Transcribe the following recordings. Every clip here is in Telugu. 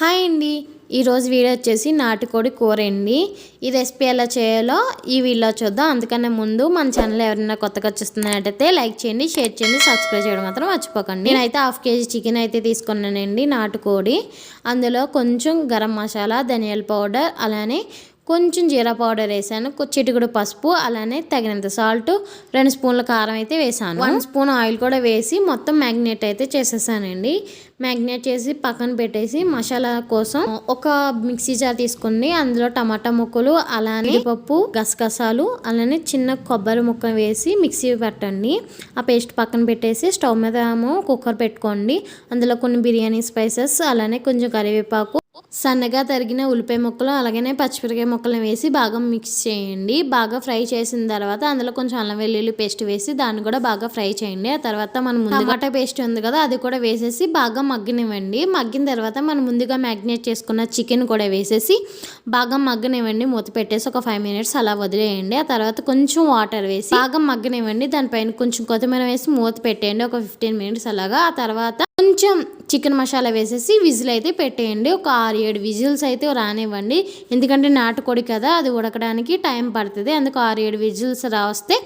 హాయ్ అండి. ఈరోజు వీడియో వచ్చేసి నాటుకోడి కూర అండి. ఈ రెసిపీ ఎలా చేయాలో ఈ వీడియో చూద్దాం. అందుకనే ముందు మన ఛానల్ ఎవరైనా కొత్తగా చూస్తున్నట్టయితే లైక్ చేయండి షేర్ చేయండి సబ్స్క్రైబ్ చేయడం మాత్రం మర్చిపోకండి. నేనైతే హాఫ్ కేజీ చికెన్ అయితే తీసుకున్నానండి నాటుకోడి. అందులో కొంచెం గరం మసాలా ధనియాల పౌడర్ అలానే కొంచెం జీరా పౌడర్ వేసాను చిటికుడు పసుపు అలానే తగినంత సాల్ట్ రెండు స్పూన్ల కారం అయితే వేసాను. వన్ స్పూన్ ఆయిల్ కూడా వేసి మొత్తం మ్యాగ్నేట్ అయితే చేసేసానండి. మ్యాగ్నేట్ చేసి పక్కన పెట్టేసి మసాలా కోసం ఒక మిక్సీ జార్ తీసుకుని అందులో టమాటా ముక్కలు అలానే పప్పు గసగసాలు అలానే చిన్న కొబ్బరి ముక్క వేసి మిక్సీ పెట్టండి. ఆ పేస్ట్ పక్కన పెట్టేసి స్టవ్ మీద ఏమో కుక్కర్ పెట్టుకోండి. అందులో కొన్ని బిర్యానీ స్పైసెస్ అలానే కొంచెం కరివేపాకు సన్నగా తరిగిన ఉల్లిపాయ ముక్కలు అలాగనే పచ్చిమిరకాయ ముక్కలను వేసి బాగా మిక్స్ చేయండి. బాగా ఫ్రై చేసిన తర్వాత అందులో కొంచెం అల్లం వెల్లుల్లి పేస్ట్ వేసి దాన్ని కూడా బాగా ఫ్రై చేయండి. ఆ తర్వాత మనం ముందు టమాటా పేస్ట్ ఉంది కదా అది కూడా వేసేసి బాగా మగ్గనివ్వండి. మగ్గిన తర్వాత మనం ముందుగా మ్యాగ్నేట్ చేసుకున్న చికెన్ కూడా వేసేసి బాగా మగ్గనివ్వండి. మూత పెట్టేసి ఒక ఫైవ్ మినిట్స్ అలా వదిలేయండి. ఆ తర్వాత కొంచెం వాటర్ వేసి బాగా మగ్గనివ్వండి. దానిపైన కొంచెం కొత్తిమీర వేసి మూత పెట్టేయండి. ఒక ఫిఫ్టీన్ మినిట్స్ అలాగా. ఆ తర్వాత కొంచెం చికెన్ మసాలా వేసేసి విజిల్ అయితే పెట్టేయండి. ఒక ఆరు ఏడు విజిల్స్ అయితే రానివ్వండి. ఎందుకంటే నాటుకోడి కదా అది ఉడకడానికి టైం పడుతుంది. అందుకు ఆరు ఏడు విజిల్స్ రాస్తే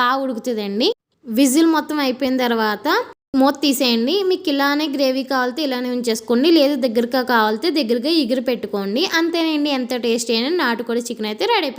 బాగా ఉడుకుతుందండి. విజిల్ మొత్తం అయిపోయిన తర్వాత మూత తీసేయండి. మీకు ఇలానే గ్రేవీ కావాలితే ఇలానే ఉంచేసుకోండి. లేదు దగ్గరగా కావాలితే దగ్గరగా ఎగిరి పెట్టుకోండి. అంతేనండి. ఎంత టేస్టీ అయినా నాటుకోడి చికెన్ అయితే రెడీ అయిపోయింది.